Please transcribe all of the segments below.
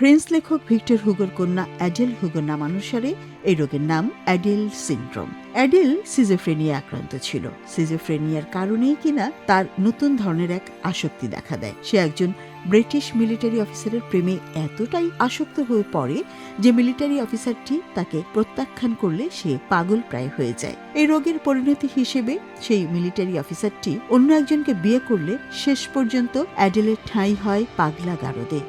French লেখক Victor হুগোর কন্যা Adele হুগোর নামানুসারে এই রোগের নাম অ্যাডেল সিন্ড্রোম। অ্যাডেল সিজোফ্রেনিয়া আক্রান্ত ছিল। সিজোফ্রেনিয়ার কারণেই কিনা তার নতুন ধরনের এক আসক্তি দেখা দেয়। সে একজন ব্রিটিশ মিলিটারি অফিসারের প্রেমে এতটাই আসক্ত হয়ে পড়ে যে মিলিটারি অফিসারটি তাকে প্রত্যাখ্যান করলে সে পাগল প্রায় হয়ে যায়। এই রোগের পরিণতি হিসেবে সেই মিলিটারি অফিসারটি অন্য একজনকে বিয়ে করলে শেষ পর্যন্ত অ্যাডেলের ঠাঁই হয় পাগলা গারদে।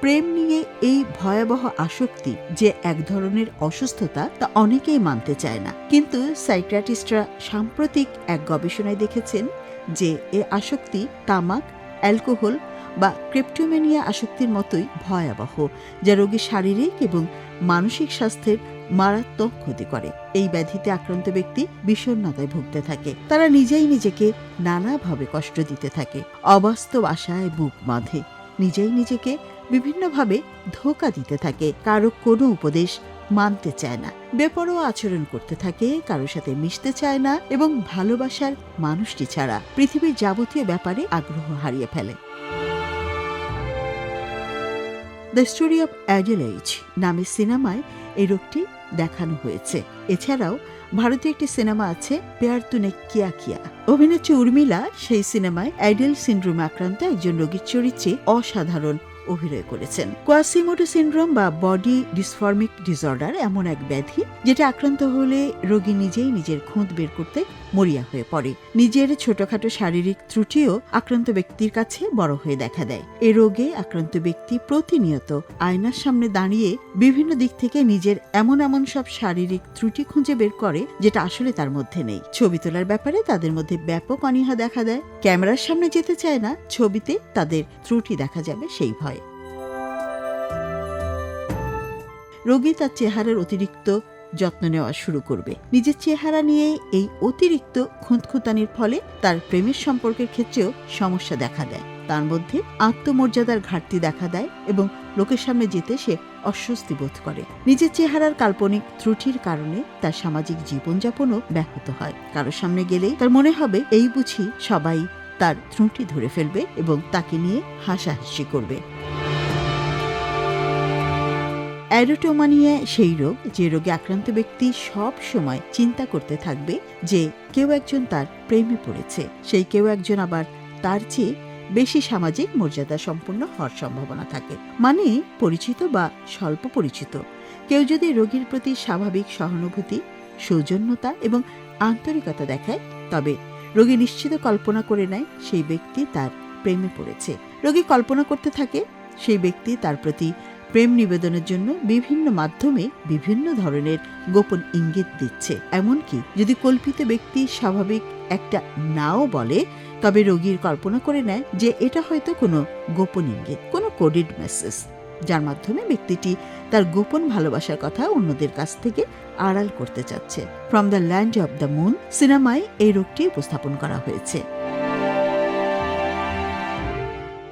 প্রেম নিয়ে এই ভয়াবহ আসক্তি যে এক ধরনের অসুস্থতা তা অনেকেই মানতে চায় না। কিন্তু সাইক্রাটিস্টরা সাম্প্রতিক এক গবেষণায় দেখেছেন যে এ আসক্তি তামাক, অ্যালকোহল বা ক্রিপ্টোমেনিয়া আসক্তির মতোই ভয়াবহ, যা রোগীর শারীরিক এবং মানসিক স্বাস্থ্যের মারাত্মক ক্ষতি করে। এই ব্যাধিতে আক্রান্ত ব্যক্তি বিষণ্ণতায় ভুগতে থাকে। তারা নিজেই নিজেকে নানাভাবে কষ্ট দিতে থাকে। অবাস্তব আশায় বুক বাঁধে। নিজেই নিজেকে বিভিন্নভাবে ধোকা দিতে থাকে। কারও কোনো উপদেশ মানতে চায় না। বেপরোয়া আচরণ করতে থাকে, কারোর সাথে মিশতে চায় না এবং ভালোবাসার মানুষটি ছাড়া পৃথিবীর যাবতীয় ব্যাপারে আগ্রহ হারিয়ে ফেলে। দ্য স্টোরি অফ অ্যাডেলাইজ নামে সিনেমায় এই রোগটি দেখানো হয়েছে। এছাড়াও ভারতীয় একটি সিনেমা আছে পেয়ার তুনে কিয়া কিয়া। অভিনেত্রী উর্মিলা সেই সিনেমায় আইডেল সিন্ড্রোম আক্রান্ত একজন রোগীর চরিত্রে অসাধারণ অভিনয় করেছেন। কোয়াসিমোটো সিন্ড্রোম বা বডি ডিসফর্মিক ডিসঅর্ডার এমন এক ব্যাধি যেটা আক্রান্ত হলে রোগী নিজেই নিজের খুঁত বের করতে মরিয়া হয়ে পড়ে। নিজের ছোটখাটো শারীরিক ত্রুটিও আক্রান্ত ব্যক্তির কাছে বড় হয়ে দেখা দেয়। এ রোগে আক্রান্ত ব্যক্তি প্রতিনিয়ত আয়নার সামনে দাঁড়িয়ে বিভিন্ন দিক থেকে নিজের এমন এমন সব শারীরিক ত্রুটি খুঁজে বের করে যেটা আসলে তার মধ্যে নেই। ছবি তোলার ব্যাপারে তাদের মধ্যে ব্যাপক অনীহা দেখা দেয়। ক্যামেরার সামনে যেতে চায় না, ছবিতে তাদের ত্রুটি দেখা যাবে সেই ভয়। রোগী তার চেহারার অতিরিক্ত যত্ন নেওয়া শুরু করবে। নিজের চেহারা নিয়ে এই অতিরিক্ত খুঁতখুতানির ফলে তার প্রেমের সম্পর্কের ক্ষেত্রেও সমস্যা দেখা দেয়। তার মধ্যে আত্মমর্যাদার ঘাটতি দেখা দেয় এবং লোকের সামনে যেতে সে অস্বস্তি বোধ করে। নিজের চেহারার কাল্পনিক ত্রুটির কারণে তার সামাজিক জীবনযাপনও ব্যাহত হয়। কারোর সামনে গেলেই তার মনে হবে, এই বুঝি সবাই তার ত্রুটি ধরে ফেলবে এবং তাকে নিয়ে হাসাহাসি করবে। অ্যারোটোমানিয়া সেই রোগ যে রোগে আক্রান্ত ব্যক্তি সব সময় চিন্তা করতে থাকবে যে কেউ একজন তার প্রেমে পড়েছে, সেই কেউ একজন আবার তার চেয়ে বেশি সামাজিক মর্যাদা সম্পন্ন হওয়ার সম্ভাবনা থাকে। মানে পরিচিত বা স্বল্প পরিচিত। কেউ যদি রোগীর প্রতি স্বাভাবিক সহানুভূতি, সৌজন্যতা এবং আন্তরিকতা দেখায়, তবে রোগী নিশ্চিত কল্পনা করে নেয় সেই ব্যক্তি তার প্রেমে পড়েছে। রোগী কল্পনা করতে থাকে, সেই ব্যক্তি তার প্রতি প্রেম নিবেদনের জন্য বিভিন্ন মাধ্যমে বিভিন্ন ধরনের গোপন ইঙ্গিত দিচ্ছে। এমনকি যদি কল্পিত ব্যক্তি স্বাভাবিক একটা নাও বলে, তবে রোগীর কল্পনা করে নেয় যে এটা হয়তো কোনো গোপন ইঙ্গিত, কোনো কোডেড মেসেজ যার মাধ্যমে ব্যক্তিটি তার গোপন ভালোবাসার কথা অন্যদের কাছ থেকে আড়াল করতে চাচ্ছে। From the land of the moon সিনেমায় এই রোগটি উপস্থাপন করা হয়েছে।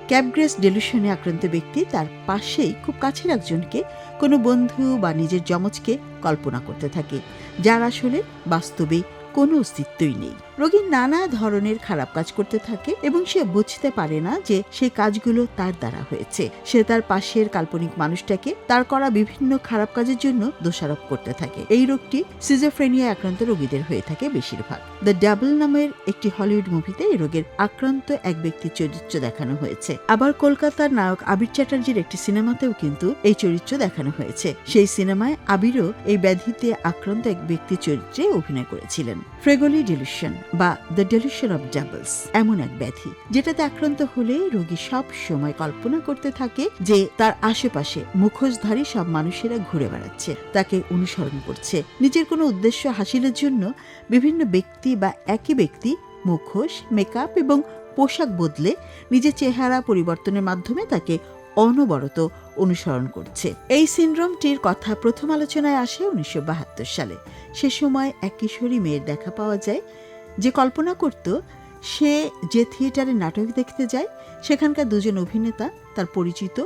ক্যাবগ্রেস ডেলুশনে আক্রান্ত ব্যক্তি তার পাশেই খুব কাছের একজনকে, কোনো বন্ধু বা নিজের যমজকে কল্পনা করতে থাকে, যার আসলে বাস্তবে কোনো অস্তিত্বই নেই। রোগী নানা ধরনের খারাপ কাজ করতে থাকে এবং সে বুঝতে পারে না যে সেই কাজগুলো তার দ্বারা হয়েছে। সে তার পাশের কাল্পনিক মানুষটাকে তার করা বিভিন্ন খারাপ কাজের জন্য দোষারোপ করতে থাকে। এই রোগটি সিজোফ্রেনিয়া আক্রান্ত রোগীদের হয়ে থাকে বেশিরভাগ। দ্য ডাবল নামের একটি হলিউড মুভিতে এই রোগের আক্রান্ত এক ব্যক্তির চরিত্র দেখানো হয়েছে। আবার কলকাতার নায়ক আবির চ্যাটার্জির একটি সিনেমাতেও কিন্তু এই চরিত্র দেখানো হয়েছে। সেই সিনেমায় আবিরও এই ব্যাধিতে আক্রান্ত এক ব্যক্তির চরিত্রে অভিনয় করেছিলেন। ফ্রেগলি ডেলিউশন বা দ্য ডেলিউশন অব ডাবলস এমন এক ব্যাধি, যেটাতে আক্রান্ত হলে রোগী সব সময় কল্পনা করতে থাকে যে তার আশেপাশে মুখোশধারী সব মানুষেরা ঘুরে বেড়াচ্ছে, তাকে অনুসরণ করছে। নিজের কোনো উদ্দেশ্য হাসিলের জন্য বিভিন্ন ব্যক্তি বা একই ব্যক্তি মুখোশ মেকআপ এবং পোশাক বদলে নিজের চেহারা পরিবর্তনের মাধ্যমে তাকে অনবরত অনুসরণ করছে। এই সিন্ড্রোমটির কথা প্রথম আলোচনায় আসে উনিশশো বাহাত্তর সালে। সে সময় এক কিশোরী মেয়ের দেখা পাওয়া যায়, যে কল্পনা করত সে যে থিয়েটারে নাটক দেখতে যায়, সেখানকার দুজন অভিনেতা, তার পরিচিত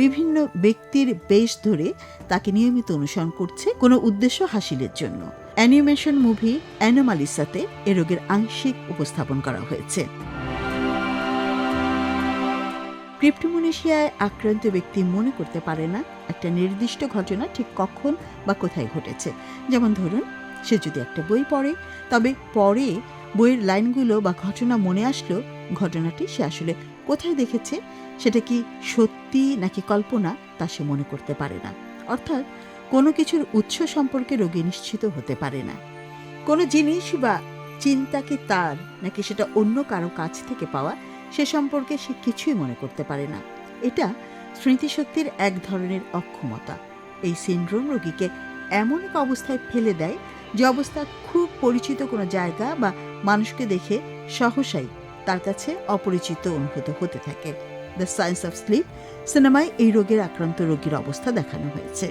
বিভিন্ন ব্যক্তির বেশ ধরে তাকে নিয়মিত অনুসরণ করছে কোনো উদ্দেশ্য হাসিলের জন্য। অ্যানিমেশন মুভি অ্যানোমালিসাতে এ রোগের আংশিক উপস্থাপন করা হয়েছে। ক্রিপ্টোমনেশিয়ায় আক্রান্ত ব্যক্তি মনে করতে পারে না একটা নির্দিষ্ট ঘটনা ঠিক কখন বা কোথায় ঘটেছে। যেমন ধরুন, সে যদি একটা বই পড়ে, তবে পরে বইয়ের লাইনগুলো বা ঘটনা মনে আসলো ঘটনাটি সে আসলে কোথায় দেখেছে, সেটা কি সত্যি নাকি কল্পনা, তা সে মনে করতে পারে না। অর্থাৎ কোনো কিছুর উৎস সম্পর্কে রোগী নিশ্চিত হতে পারে না। কোনো জিনিস বা চিন্তা কি তার, নাকি সেটা অন্য কারও কাছ থেকে পাওয়া সে সম্পর্কে সে কিছুই মনে করতে পারে না। এটা স্মৃতিশক্তির এক ধরনের অক্ষমতা। এই সিন্ড্রোম রোগীকে এমন এক অবস্থায় ফেলে দেয় যে অবস্থা খুব পরিচিত কোনো জায়গা বা মানুষকে দেখে সহসাই তার কাছে অপরিচিত অনুভূত হতে থাকে। দ্য সায়েন্স অফ স্লিপ সিনেমায় এই রোগের আক্রান্ত রোগীর অবস্থা দেখানো হয়েছে।